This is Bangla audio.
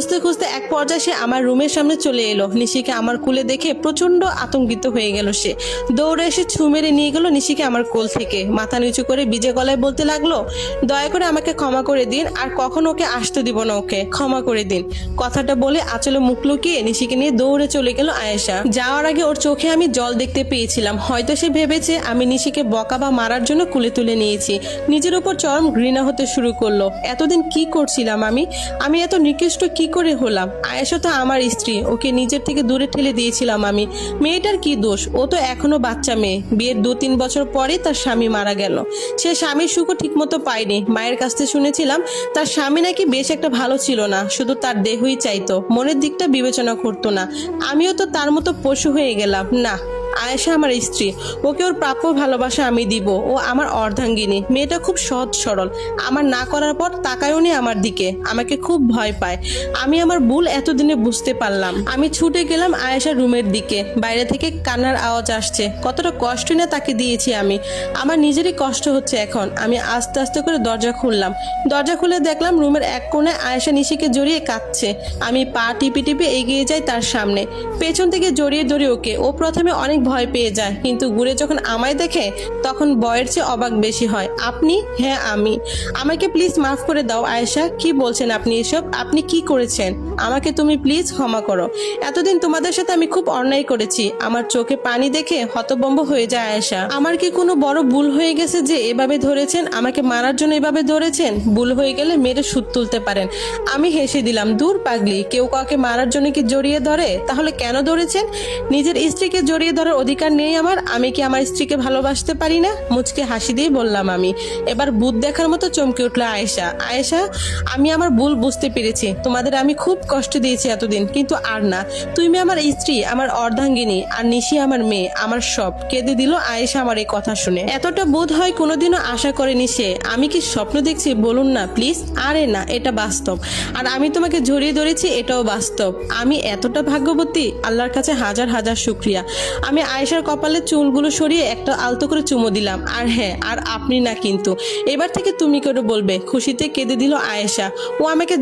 খুঁজতে খুঁজতে এক পর্যায়ে সে আমার রুমের সামনে চলে এলো। নিশিকে আমার কুলে দেখে প্রচণ্ড আতঙ্কিত হয়ে গেল সে। দৌড়ে এসে ছু মেরে নিয়ে গেল নিশিকে আমার কোল থেকে। মাথা নিচু করে বিজে গলায় বলতে লাগল, দয়া করে আমাকে ক্ষমা করে দিন, আর কখনো ওকে আসতে দিব না ওকে। ক্ষমা করে দিন। কথাটা বলে আচলে মুখ লুকিয়ে নিশিকে নিয়ে দৌড়ে চলে গেল আয়েশা। যাওয়ার আগে ওর চোখে আমি জল দেখতে পেয়েছিলাম। হয়তো সে ভেবেছে আমি নিশিকে বকা বা মারার জন্য কুলে তুলে নিয়েছি। নিজের উপর চরম ঘৃণা হতে শুরু করল। এতদিন কি করছিলাম আমি? আমি এত নিকৃষ্ট কি করে হলাম। আয়েশা তো আমার স্ত্রী। ওকে নিজের থেকে দূরে ঠেলে দিয়েছিলাম আমি। মেয়েটার কি দোষ? ও তো এখনও বাচ্চা মেয়ে। বিয়ের দু তিন বছর পরে তার স্বামী মারা গেল। সে স্বামীর সুখও ঠিকমতো পায়নি। মায়ের কাছ থেকে শুনেছিলাম, তার স্বামী নাকি বেশ একটা ভালো ছিল না। শুধু তার দেহই চাইতো। মনের দিকটা বিবেচনা করতো না। আমিও তো তার মতো পশু হয়ে গেলাম। না। আয়েশা আমার স্ত্রী। ওকে ওর প্রাপ্য ভালোবাসা আমি দিব। ও আমার অর্ধাঙ্গিনী। মেয়েটা খুব সহজ সরল। আমার না করার পর তাকায়ও নি আমার দিকে। আমাকে খুব ভয় পায়। আমি আমার ভুল এতদিনে বুঝতে পারলাম। আমি ছুটে গেলাম আয়েশার রুমের দিকে। বাইরে থেকে কান্নার আওয়াজ আসছে। কতটা কষ্ট না তাকে দিয়েছি আমি। আমার নিজেরই কষ্ট হচ্ছে এখন। আমি আস্তে আস্তে করে দরজা খুললাম। দরজা খুলে দেখলাম রুমের এক কোণে আয়েশা নিশিকে জড়িয়ে কাঁদছে। আমি পা টিপে টিপে এগিয়ে যাই তার সামনে। পেছন থেকে জড়িয়ে ধরে ওকে। ও প্রথমে অনেক ভয় পেয়ে যায়। কিন্তু ঘুরে যখন আমায় দেখে, তখন বয়ের চেয়ে অবাক বেশি হয়। আপনি? হ্যাঁ আমি। আমাকে প্লিজ মাফ করে দাও, আয়েশা। কি বলছেন আপনি এসব? আপনি কি করেছেন? আমাকে তুমি প্লিজ ক্ষমা করো। এতদিন তোমাদের সাথে আমি খুব অন্যায় করেছি। আমার চোখে পানি দেখে হতবম্ব হয়ে যায় আয়েশা। আমার কি কোনো বড় ভুল হয়ে গেছে যে এভাবে ধরেছেন? আমাকে মারার জন্য এভাবে ধরেছেন? ভুল হয়ে গেলে মেরে সুদ তুলতে পারেন। আমি হেসে দিলাম, দূর পাগলি, কেউ কাউকে মারার জন্য কি জড়িয়ে ধরে? তাহলে কেন ধরেছেন? নিজের স্ত্রীকে জড়িয়ে ধরার অধিকার নেই আমার। আমি কি আমার স্ত্রীকে ভালোবাসতে পারি না? মুচকে হাসি দিয়ে বললাম আমি। এবার বুধ দেখার মতো চমকে উঠল আয়েশা। আয়েশা, আমি আমার ভুল বুঝতে পেরেছি। তোমাদের আমি খুব কষ্ট দিয়েছি এতদিন, কিন্তু আর না। তুমি আমার স্ত্রী, আমার অর্ধাঙ্গিনী, আর নিশি আমার মেয়ে, আমার সব। কেঁদে দিল আয়েশা আমার এই কথা শুনে। এতটা বোধ হয় কোনোদিনও আশা করেনি সে। আমি কি স্বপ্ন দেখছি? বলুন না, প্লিজ। আরে না, এটা বাস্তব। আর আমি তোমাকে জড়িয়ে ধরেছি, এটাও বাস্তব। আমি এতটা ভাগ্যবতী? আল্লাহর কাছে হাজার হাজার শুক্রিয়া। আমি আয়েশার কপালে চুলগুলো সরিয়ে একটা আলতো করে চুমো দিলাম। আর হ্যাঁ আর আপনি না কিন্তু। এবার থেকে তুমি করে বলবে? খুশিতে কেঁদে দিল আয়েশা। ও আমাকে